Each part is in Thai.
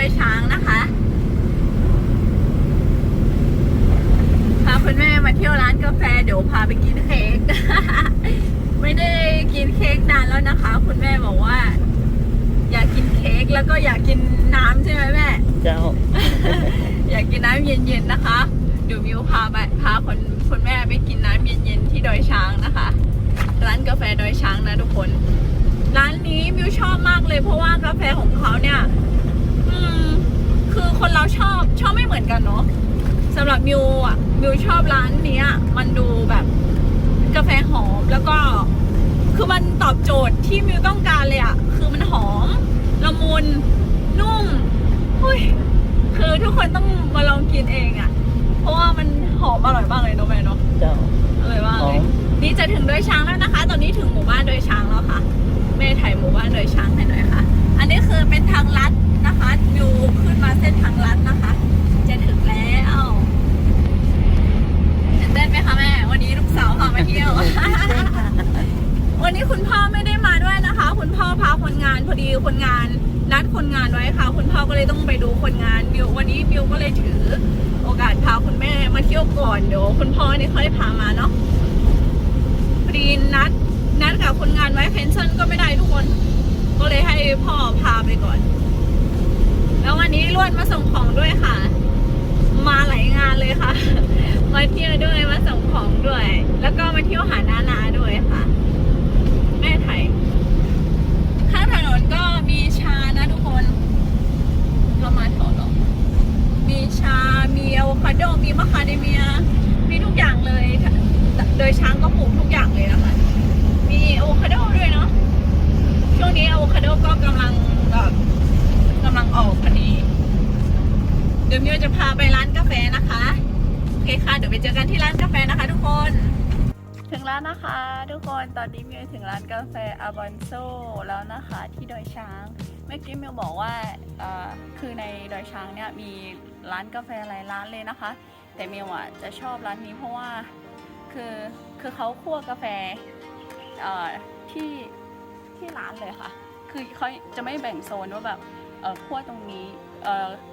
อยช้างนะคะพาคุณแม่มาเที่ยวร้านกาแฟเดี๋ยวพาไปกินเค้กไม่ได้กินเค้กนานแล้วนะคะ คุณแม่บอกว่า อยากกินเค้กแล้วก็อยากกินน้ำใช่ไหมแม่เจ้า อยากกินน้ำเย็นๆนะคะเดี๋ยวมิวพาไปพาคนคุณแม่ไปกินน้ำเย็นๆที่ดอยช้างนะคะ ร้านกาแฟดอยช้างนะทุกคนร้านนี้มิวชอบมากเลยเพราะว่ากาแฟของเขาเนี่ยอืม คือคนเราชอบชอบไม่เหมือนกันเนาะสำหรับมิวอะมิวชอบร้านเนี้ยมันดูแบบกาแฟหอมแล้วก็คือมันตอบโจทย์ที่มิวต้องการเลยอะคือมันหอมละมุนนุ่มอุ้ยคือทุกคนต้องมาลองกินเองอะ่ะ เพราะว่ามันหอมอร่อยมากเลยเนาะแม่เนาะเจ้าอร่อยมากหเลอยมนี่จะถึงดอยช้างแล้วนะคะ ตอนนี้ถึงหมู่บ้านดอยช้างแล้วค่ะแม่ถ่ายหมู่บ้านดอยช้างให้ เส้นทางลัดนะคะ จะถึงแล้วตื่นเต้นไหมคะแม่ วันนี้ลูกสาวพามาเที่ยว วันนี้คุณพ่อไม่ได้มาด้วยนะคะ คุณพ่อพาคนงานพอดีคนงานนัดคนงานไว้ค่ะ คุณพ่อก็เลยต้องไปดูคนงานมิววันนี้มิวก็เลยถือ โอกาสพาคุณแม่มาเที่ยวก่อนเดี๋ยวคุณพ่อนี่ค่อยพามาเนาะพอดีนัดนัดกับคนงานไว้เพนชั่นก็ไม่ได้ทุกคน ก็เลยให้พ่อพาไปก่อน แล้ววันนี้ล้วนมาส่งของด้วยค่ะ มาหลายงานเลยค่ะ มาเที่ยวด้วยมาส่งของด้วย แล้วก็มาเที่ยวหานานาด้วยค่ะ แม่ไทย ข้างถนนก็มีชานะทุกคนเรามาแถวเนาะมีชา มีอะโวคาโด มีมะคาเดเมีย มีทุกอย่างเลย โดยช้างก็ปลูกทุกอย่างเลยนะคะ มีอะโวคาโดด้วยเนาะ ช่วงนี้อะโวคาโดก็กำลังแบบกำลังออกพอดี เดี๋ยวมิวจะพาไปร้านกาแฟนะคะโอเคค่ะเดี๋ยวไปเจอกันที่ร้านกาแฟนะคะ ทุกคน ถึงแล้วนะคะ ทุกคนตอนนี้มิวถึงร้านกาแฟอาบอนโซแล้วนะคะที่ดอยช้าง เมื่อกี้มิวบอกว่าคือในดอยช้างเนี่ยมีร้านกาแฟหลายร้านเลยนะคะ แต่มิวอะจะชอบร้านนี้เพราะว่าคือคือเขาคั่วกาแฟที่ที่ร้านเลยค่ะ คือเขาจะไม่แบ่งโซนว่าแบบคั่วตรงนี้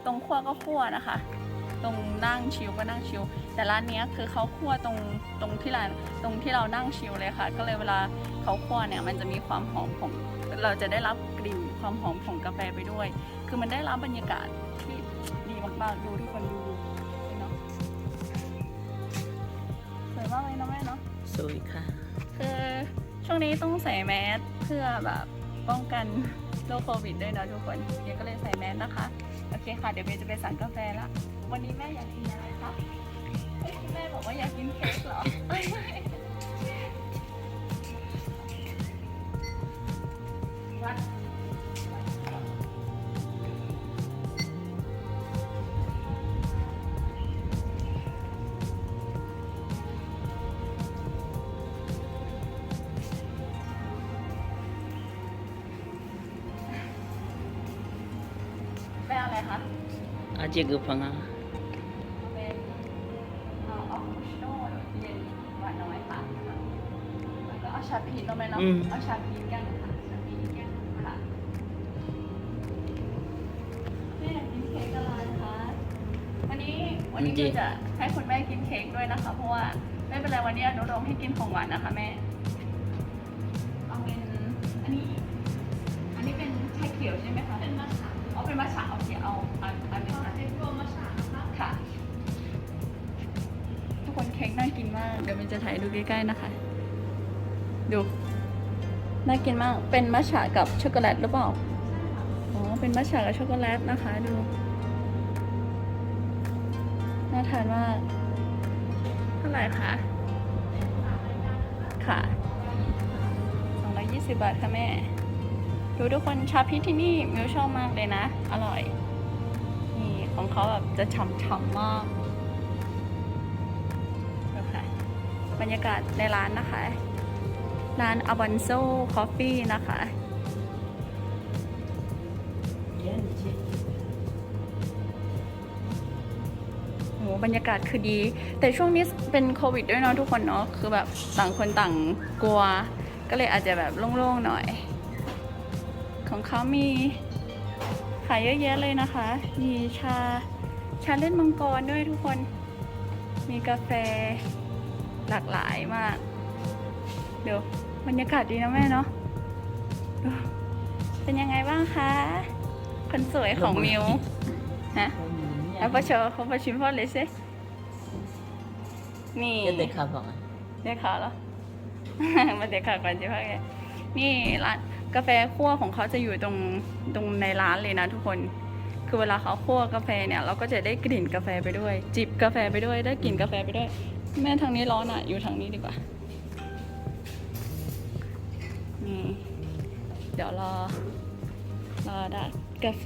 ตรงคั่วก็คั่วนะคะ ตรงนั่งชิลก็นั่งชิลแต่ร้านเนี้ยคือเขาคั่วตรงตรงที่ร้านตรงที่เรานั่งชิลเลยค่ะ ก็เลยเวลาเขาคั่วเนี่ยมันจะมีความหอมของเราจะได้รับกลิ่นความหอมของกาแฟไปด้วย คือมันได้รับบรรยากาศที่ดีมากๆดูทุกคนดูเลยเนาะสวยมากเลยเนาะแม่เนาะสวยค่ะคือช่วงนี้ต้องใส่แมสเพื่อแบบป้องกันโรคโควิดด้วยนะทุกคนเดี๋ยวก็เลยใส่แมสนะคะโอ เคค่ะ เดี๋ยวเบลจะไปสั่งกาแฟละ วันนี้แม่อยากกินอะไรคะเฮ้ยแม่บอกว่าอยากกินเค้กเหรอวัด คะวันนี้วันนี้จริก็จะให้คุณแม่กินเค้กด้วยนะคะ เพราะว่าไม่เป็นไรวันนี้อนุโลมให้กินของหวานนะคะแม่ เดี๋ยวมันจะถ่ายดูใกล้ๆนะคะ ดูน่ากินมาก เป็นมัทฉะกับช็อกโกแลตหรือเปล่า อ๋อ เป็นมัทฉะกับช็อกโกแลตนะคะ ดู น่าทานมาก เท่าไหร่คะ ค่ะ220 บาทค่ะแม่ ดูทุกคนชาพีชที่นี่มิวชอบมากเลยนะ อร่อย นี่ของเขาแบบจะฉ่ำๆมาก บรรยากาศในร้านนะคะ ร้าน a b o n z o Coffee นะคะโหบรรยากาศคือดี แต่ช่วงนี้เป็นโควิดด้วยเนาะทุกคนเนาะคือแบบต่างคนต่างกลัว ก็เลยอาจจะแบบโล่งๆหน่อย ของเขามีขายเยอะแยะเลยนะคะ มีชาชาเล่นมังกรด้วยทุกคน มีกาแฟ หลากหลายมาก เดี๋ยวบรรยากาศดีนะแม่เนาะดูเป็นยังไงบ้างคะ คนสวยของมิวฮะเอาไปโชว์เขาไปชิมพ่อเลยสินี่จะเด็กขับบอกอะเด็กขาเหรอมาเด็กขาก่อนจิพ่อแกนี่ร้านกาแฟคั่วของเขาจะอยู่ตรงตรงในร้านเลยนะทุกคน คือเวลาเขาคั่วกาแฟเนี่ย เราก็จะได้กลิ่นกาแฟไปด้วย จิบกาแฟไปด้วยได้กลิ่นกาแฟไปด้วย แม่ทางนี้ร้อนอะ อยู่ทางนี้ดีกว่า นี่ เดี๋ยวรอ รอดัดกาแฟ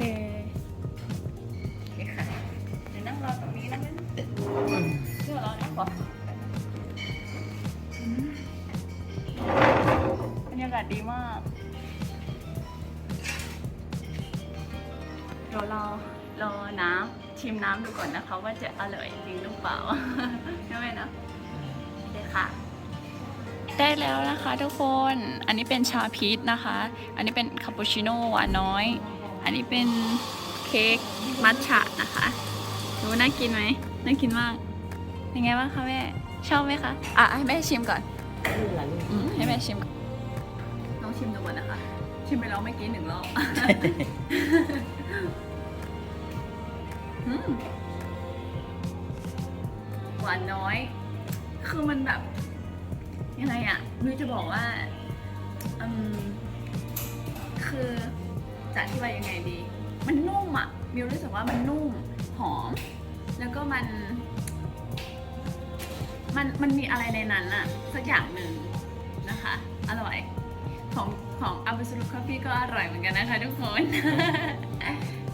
โอเคค่ะ เดี๋ยวนั่งรอตรงนี้นะงั้นเดี๋ยวรอนะก่อนอืมบรรยากาศดีมาก เดี๋ยวเรารอ ชิมน้ำดูก่อนนะคะว่าจะอร่อยจริงหรือเปล่าใช่ไหมนะเดี๋ยวค่ะ ได้แล้วนะคะทุกคน อันนี้เป็นชาพีชนะคะ อันนี้เป็นคาปูชิโน่หวานน้อย อันนี้เป็นเค้กมัทฉะนะคะดูน่ากินไหมน่ากินมากเป็นไงบ้างคะแม่ ชอบไหมคะ อะให้แม่ชิมก่อนลูกหลานลูกอืมให้แม่ชิมก่อนลองชิมดูก่อนนะคะ ชิมไปแล้วเมื่อกี้หนึ่งรอบอืม หวานน้อย คือมันแบบ ยังไงอะมิวจะบอกว่าอืมคือจะอธิบายยังไงดี มันนุ่มอะมิวรู้สึกว่ามันนุ่ม หอม แล้วก็มัน มัน มันมีอะไรในนั้นอะสักอย่างหนึ่งนะคะ อร่อย ของของอัลบ s ู t ค f ฟ e ก็อร่อยเหมือนกันนะคะทุกคน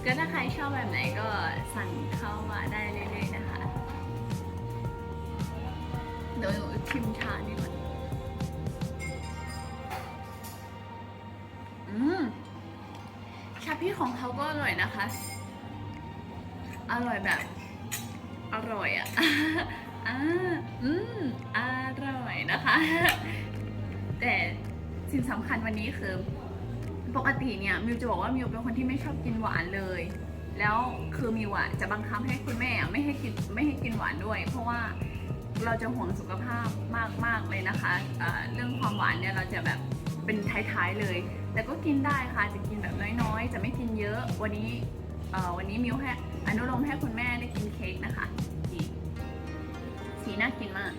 ก็ถ้าใครชอบแบบไหนก็สั่งเข้ามาได้เรื่อยๆนะคะ เดี๋ยวหนูชิมชาดีกว่าอืมชาพี่ของเขาก็อร่อยนะคะ อร่อยแบบ อร่อยอะอ่าอืมอร่อยนะคะ แต่สิ่งสำคัญวันนี้คือ ปกติเนี่ยมิวจะบอกว่ามิวเป็นคนที่ไม่ชอบกินหวานเลย แล้วคือมิวอะจะบังคับให้คุณแม่ไม่ให้กินไม่ให้กินหวานด้วย เพราะว่าเราจะห่วงสุขภาพมากๆเลยนะคะอ่าเรื่องความหวานเนี่ยเราจะแบบเป็นท้ายๆเลย แต่ก็กินได้ค่ะจะกินแบบน้อยๆ จะไม่กินเยอะ วันนี้วันนี้มิวให้อนุโลมให้คุณแม่ได้กินเค้กนะคะสีน่ากินมาก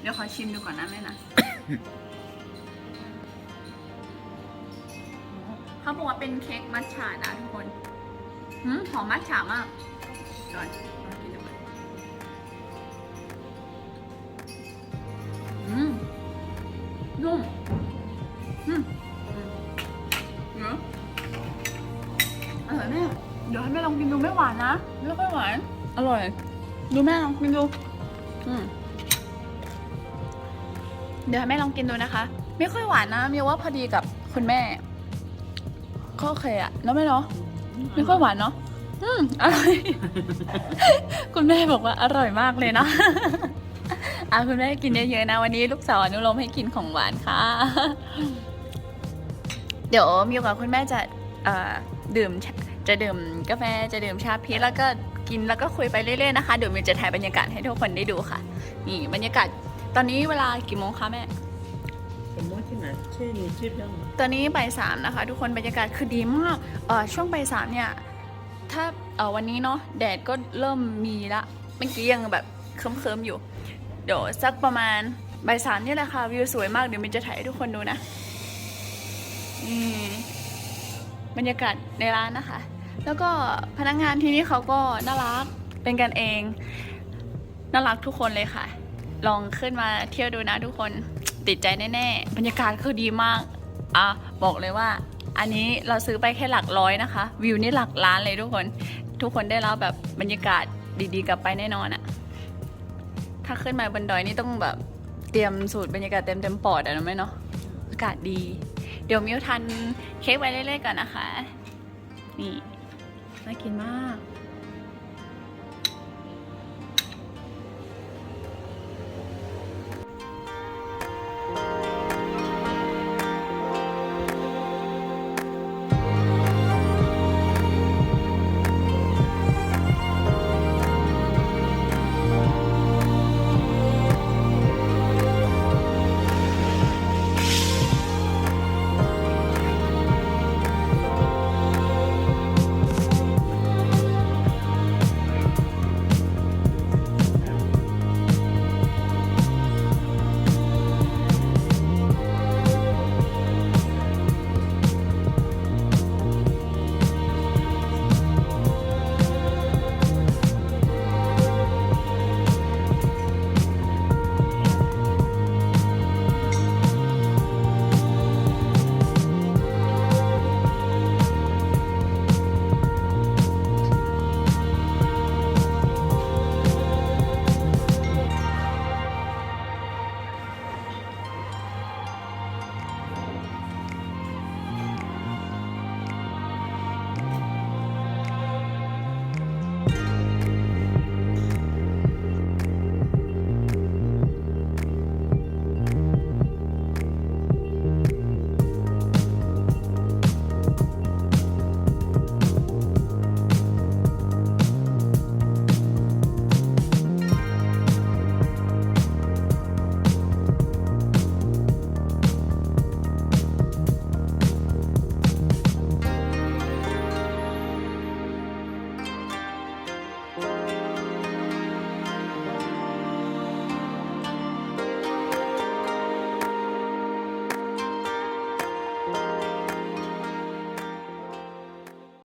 เดี๋ยวขอชิมดูก่อนนะแม่นะ เขาบอกว่าเป็นเค้กมัทฉะนะทุกคนหืมหอมมัทฉะมากก่อนลองกินดูก่อนอืมนุ่มอืมอืมเนอะอร่อยแม่เดี๋ยวให้แม่ลองกินดูไม่หวานนะไม่ค่อยหวาน อร่อย ดูแม่ลองกินดู อืมเดี๋ยวให้แม่ลองกินดูนะคะ ไม่ค่อยหวานนะมีว่าพอดีกับคุณแม่ ก็โอเคอะแล้วไม่เนาะไม่ค่อยหวานเนาะอืมอร่อย คุณแม่บอกว่าอร่อยมากเลยนะอะคุณแม่กินเยอะๆนะ วันนี้ลูกสาวอนุโลมให้กินของหวานค่ะ เดี๋ยวมิวกับคุณแม่จะเอดื่มจะดื่มกาแฟจะดื่มชาพีชแล้วก็กินแล้วก็คุยไปเรื่อยๆนะคะเดี๋ยวมิวจะถ่ายบรรยากาศให้ทุกคนได้ดูค่ะ นี่บรรยากาศตอนนี้เวลากี่โมงคะแม่ ที่ไหนชื่อนี่ชื่อยังตอนนี้บ่ายสามนะคะ ทุกคนบรรยากาศคือดีมากเอ่อช่วงบ่ายสามเนี่ยถ้าเอ่อวันนี้เนาะแดดก็เริ่มมีละเมื่อกี้ยังแบบเคิมๆอยู่ เดี๋ยวสักประมาณบ่ายสามนี่แหละค่ะวิวสวยมากเดี๋ยวมินจะถ่ายให้ทุกคนดูนะนี่บรรยากาศในร้านนะคะ แล้วก็พนักงานที่นี่เขาก็น่ารักเป็นกันเอง น่ารักทุกคนเลยค่ะ ลองขึ้นมาเที่ยวดูนะทุกคน ติดใจแน่ๆ บรรยากาศคือดีมาก อะ บอกเลยว่า อันนี้เราซื้อไปแค่หลักร้อยนะคะ วิวนี่หลักล้านเลยทุกคน ทุกคนได้รับแบบบรรยากาศดีๆ กลับไปแน่นอนอะถ้าขึ้นมาบนดอยนี่ต้องแบบเตรียมสูตรบรรยากาศเต็มเต็มๆปอดอะนะแม่เนาะ อากาศดี เดี๋ยวมิวทันเค้กไว้เรื่อยๆก่อนนะคะ นี่น่ากินมาก